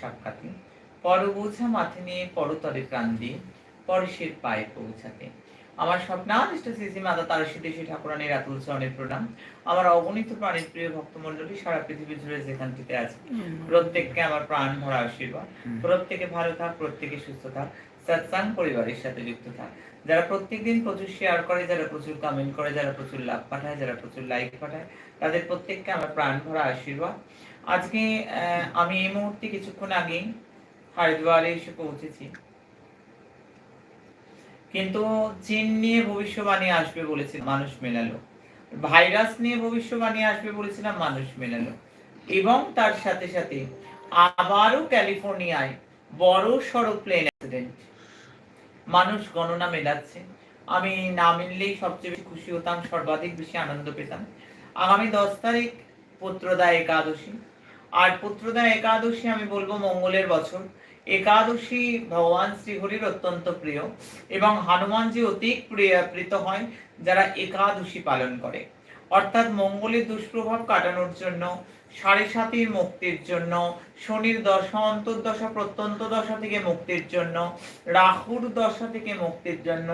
সাক্ষাতে। পরবোঝা মাথে নিয়ে পরতরে প্রাণ দিয়ে পরশের পায়ে পৌঁছাতে। আমার স্বপ্নাদিষ্ট শ্রী মাতা তারসী দেশী ঠাকুরানীর আতুল চরণের প্রণাম। আমার অগণিত প্রাণের প্রিয় ভক্তমণ্ডলী সারা পৃথিবী জুড়ে যেখানটিতে আছে। প্রত্যেককে আমার প্রাণ ভরা আশীর্বাদ। প্রত্যেকে ভালো থাক প্রত্যেকে সুস্থ থাক। সৎসাং পরিবারের সাথে যুক্ত থাক। যারা প্রত্যেকদিন প্রচুর শেয়ার করে যারা প্রচুর কমেন্ট করে যারা প্রচুর লাভ পাঠায় যারা প্রচুর লাইক পাঠায় তাদের প্রত্যেককে আমার প্রাণ ভরা আশীর্বাদ। আজকে আহ, আমি এই মুহূর্তে কিছুক্ষণ আগেই হরিদ্বারে এসে পৌঁছেছি। কিন্তু চীন নিয়ে ভবিষ্যবাণী আসবে বলেছিল, মানুষ মেলালো। ভাইরাস নিয়ে ভবিষ্যবাণী আসবে বলেছিলাম মানুষ মেলালো। এবং তার সাথে সাথে আবারও ক্যালিফোর্নিয়ায় বড় সড়ো প্লেন অ্যাক্সিডেন্ট মানুষ গণনা মেলাচ্ছে। আমি না মিললেই সবচেয়ে বেশি খুশি হতাম, সর্বাধিক বেশি আনন্দ পেতাম। আগামী দশ তারিখ পুত্রদা একাদশী। আর পুত্রদা একাদশী আমি বলব মঙ্গলের বছর। একাদশী ভগবান শ্রীহরির অত্যন্ত প্রিয় এবং হনুমানজি অতি প্রিয় প্রীত হয় যারা একাদশী পালন করে। অর্থাৎ মঙ্গলের দুষ্প্রভাব কাটানোর জন্য, সাড়ে সাতির মুক্তির জন্য, শনির দশা, অন্তর্দশা, প্রত্যন্ত দশা থেকে মুক্তির জন্য, রাহুর দশা থেকে মুক্তির জন্য,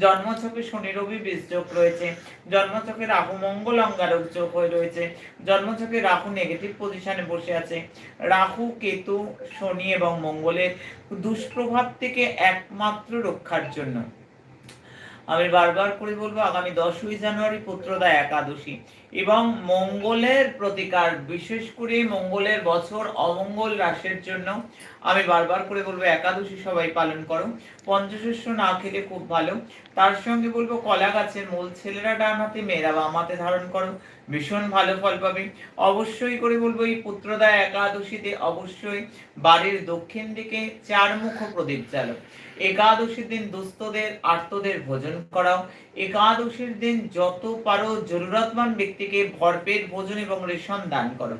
জন্মছকে শনি রবি বীজযোগ রয়েছে, জন্মছকে রাহু মঙ্গল অঙ্গারক যোগ হয়ে রয়েছে, জন্মছকে রাহু নেগেটিভ পজিশনে বসে আছে, রাহু, কেতু, শনি এবং মঙ্গলের দুষ্প্রভাব থেকে একমাত্র রক্ষার জন্য। আমি বারবার করে বলব আগামী দশই জানুয়ারি পুত্রদা একাদশী। এবং মঙ্গলের প্রতিকার, বিশেষ করে মঙ্গলের বছর অমঙ্গল রাশের জন্য। আমি বারবার করে বলব, একাদশী সবাই পালন করো। পঞ্চশস্য না খেলে খুব ভালো। তার সঙ্গে বলব, কলা গাছের মূল ছেলেরা ডান হাতে, মেয়েরা বাম হাতে ধারণ করো। ভীষণ ভালো ফল পাবে। অবশ্যই করে বলব, এই পুত্রদা একাদশীতে অবশ্যই বাড়ির দক্ষিণ দিকে চার মুখ প্রদীপ জ্বালো। একাদশীর দিন দুস্থদের, আর্তদের ভোজন করাও। একাদশীর দিন যত পারো জরুরতমান ব্যক্তিকে ভরপেট ভোজন এবং রেশন দান করো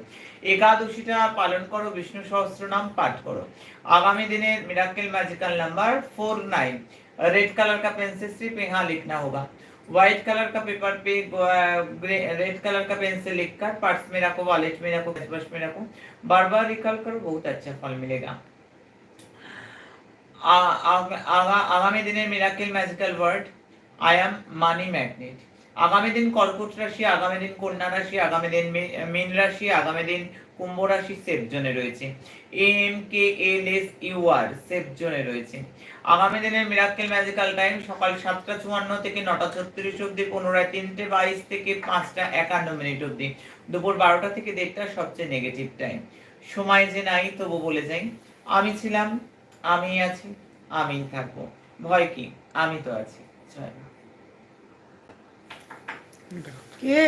একাদশীটা পালন করো বিষ্ণু সহস্রনাম পাঠ করো आगामी दिने miracle magical number four nine red colour का पेंसिल स्ट्रिप यहाँ लिखना होगा व्हाइट कलर का पेपर पे रेड कलर का पेंसिल लिखकर पर्स में रखो वॉलेट में रखो बस में रखो बार बार रिकॉल करो बहुत अच्छा फल मिलेगा आ- आग- आगा- আগামী দিনের miracle magical word I am money magnet আগামী দিন কর্কট রাশি, আগামী দিন কন্যা রাশি, আগামী দিন মীন রাশি, আগামী দিন কুম্ভ রাশি, সেফ জোনে রয়েছে। M K L S U R safe জোনে রয়েছে। আগামী দিনের মিরাকেল ম্যাজিক্যাল টাইম সকাল সাতটা চুয়ান্ন থেকে নটা ছত্রিশ অব্দি পুনরায় তিনটে বাইশ থেকে পাঁচটা একান্ন মিনিট অবধি। দুপুর বারোটা থেকে দেড়টা সবচেয়ে নেগেটিভ টাইম সময় যে নাই, তবু বলে যাই, আমি ছিলাম আমি আছি আমি থাকব। ভয় কি? আমি তো আছি। জয়। কে?